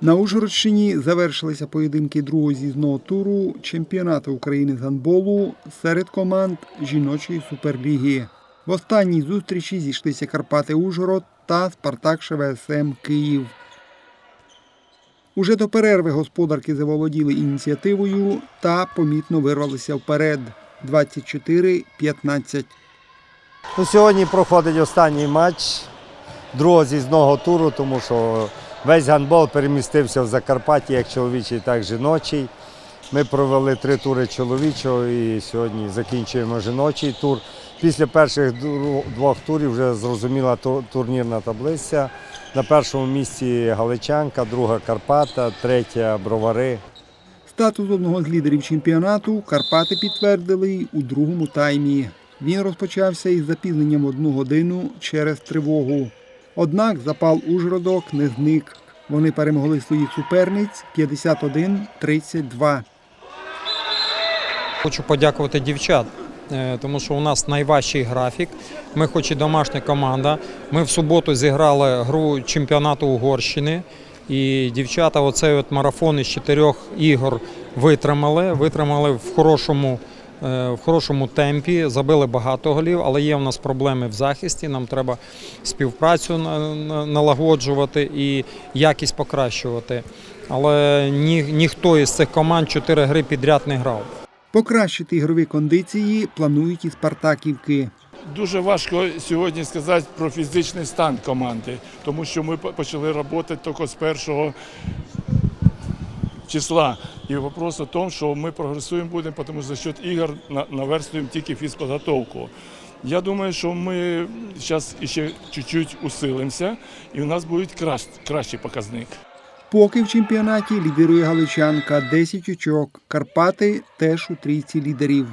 На Ужгородщині завершилися поєдинки другого з'їзного туру чемпіонату України з гандболу серед команд жіночої суперліги. В останній зустрічі зійшлися Карпати Ужгород та Спартак ШВСМ Київ. Уже до перерви господарки заволоділи ініціативою та помітно вирвалися вперед 24-15. Ну, сьогодні проходить останній матч другого з'їзного туру, тому що весь гандбол перемістився в Закарпатті як чоловічий, так і жіночий. Ми провели три тури чоловічого і сьогодні закінчуємо жіночий тур. Після перших двох турів вже зрозуміла турнірна таблиця. На першому місці Галичанка, друга Карпата, третя Бровари. Статус одного з лідерів чемпіонату Карпати підтвердили у другому таймі. Він розпочався із запізненням одну годину через тривогу. Однак запал Ужгородок не зник. Вони перемогли своїх суперниць 51-32. Хочу подякувати дівчат, е, тому що у нас найважчий графік. Ми, хоч і домашня команда, ми в суботу зіграли гру чемпіонату Угорщини. І дівчата оцей от марафон із чотирьох ігор витримали. Витримали в хорошому, в хорошому темпі, забили багато голів, але є в нас проблеми в захисті. Нам треба співпрацю на- на- налагоджувати і якість покращувати. Але ні, ніхто із цих команд чотири гри підряд не грав. Покращити ігрові кондиції планують і Спартаківки. Дуже важко сьогодні сказати про фізичний стан команди, тому що ми почали працювати тільки з першого числа. І вопрос у тому, що ми прогресуємо будемо, тому що за счет ігор на- наверстуємо тільки фізподготовку. Я думаю, що ми зараз ще чуть-чуть усилимося, і у нас буде кращ, кращий показник. Поки в чемпіонаті лідирує Галичанка 10 очок. Карпати теж у трійці лідерів.